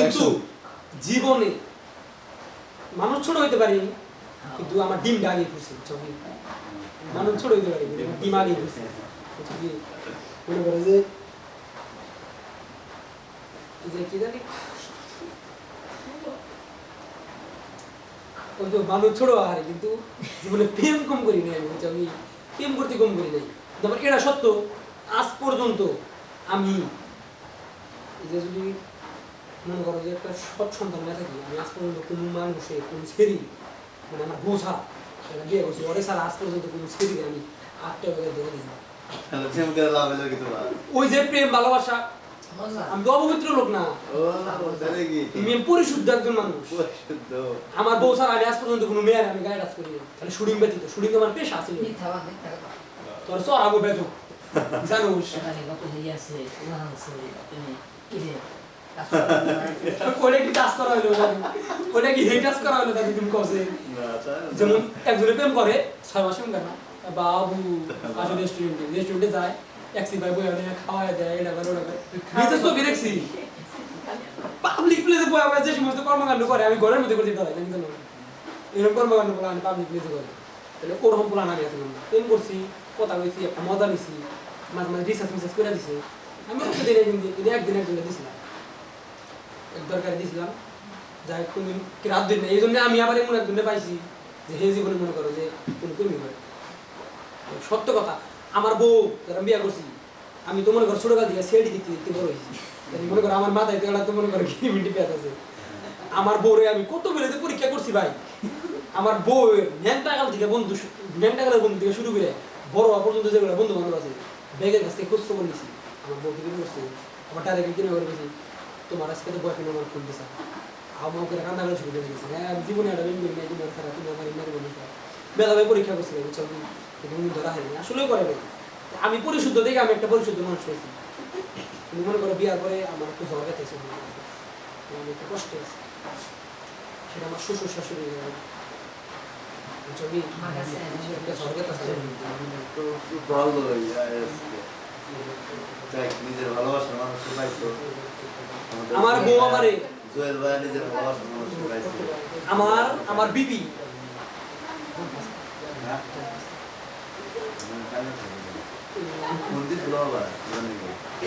কিন্তু জীবনে মানুষ ছোট হইতে পারি কিন্তু আমার ডিমটা আগে খুশি ছবি মানুষ ছোট হইতে পারি কিন্তু ডিম আগে খুশি মনে করে যে যে কি জানি? ওই তো মানুষ ছোট আহারে কিন্তু জীবনে প্রেম কম করি নাই আমি? আমি প্রেম করতে কম করি নাই। আমার এটা সত্য আজ পর্যন্ত আমি যে যদি মনে করো যে একটা সৎ সন্তান না থাকি। আমি আজ পর্যন্ত কোনো মানুষে কোনো ছেড়ি মানে আমার বউ ছাড়া সেটা বিয়ে করছি। ওরে আজ পর্যন্ত কোনো ছেড়ি আমি আটটা বেলা ধরে দিই ওই যে প্রেম ভালোবাসা আমি তো অপবিত্র লোক না। আমি পরিশুদ্ধ একজন মানুষ। আমার বউ ছাড়া আমি আজ পর্যন্ত কোনো মেয়ের আমি গায়ে টাচ করি তাহলে শুটিং ব্যতীত শুটিং আমার পেশা আছে। তোর চড়াবো বেতন জানোস? ওটা কি টাচ করা হলো ওটা কি টাচ করা হলো তাকে তুমি কসে না যেমন একজনে প্রেম করে ছয় মাসে কেন বাবু আসলে রেস্টুরেন্টে রেস্টুরেন্টে যায় ট্যাক্সি ভাই বই অনেক খাওয়া দেয় এটা করে ওটা করে চোখে দেখছি পাবলিক প্লেসে বই আমরা যে সমস্ত কর্মকাণ্ড করে আমি ঘরের মধ্যে করতে দাঁড়াই জানো এরকম কর্মকাণ্ড পাবলিক প্লেসে করে। তাহলে ওরকম প্লান আগে আছে প্রেম করছি কথা বলছি একটা মজা নিছি মাঝে মাঝে রিসার্চ মিসার্চ করে দিছে। আমি একদিন দিনে একদিন একদিন দিছিলাম। এক দরকারে দিছিলাম। যাই কোনদিন রাত দিন এই জন্য আমি আবার এমন একজনে পাইছি যে হে জীবনে মনে করো যে কোনো কর্মী করে সত্য কথা, আমার বউ যারা বিয়া করছি, আমি তো মনে করো ছোটকাল থেকে সেডি দেখতে দেখতে বড় হয়েছি। মনে করো আমার মাথায় তেলা তো মনে করো কি মিনিটি পেঁচ আছে। আমার বউরে আমি কত বেলাতে পরীক্ষা করছি ভাই। আমার বউ ন্যাংটাকাল থেকে বন্ধু ন্যাংটাকালের বন্ধু থেকে শুরু করে বড় হওয়া পর্যন্ত যেগুলো বন্ধু বান্ধব আছে, ব্যাগের কাছ থেকে খোঁজ খবর নিছি। আমার বউ থেকে করছি আমার ডাইরেক্ট কিনে করে তোমার আজকে তো বয়ফ্রেন্ড আমার ফোন দিছে আমার করে কান্না করে শুরু করে দিয়েছে। হ্যাঁ আমি জীবনে একটা ছাড়া তুমি আমার ইন্টার বলি বেলা পরীক্ষা করছিল বুঝছ তুমি ধরা হয়নি আসলেও করে নাই। আমি পরিশুদ্ধ দেখে আমি একটা পরিশুদ্ধ মানুষ হয়েছি। তুমি মনে করো বিয়ার পরে আমার একটু ঝগড়া গেছে আমি একটু কষ্টে আছি। সেটা আমার শ্বশুর শাশুড়ি বুঝছ কি? একটা ঝগড়া গেছে নিজের পাইছো। আমার বউ আমারে জুয়েল ভাই নিজের ভালোবাসার মানুষ পাইছে। আমার আমার বিপি হ্যাঁ? মন্দির খোলা হবা জানি কি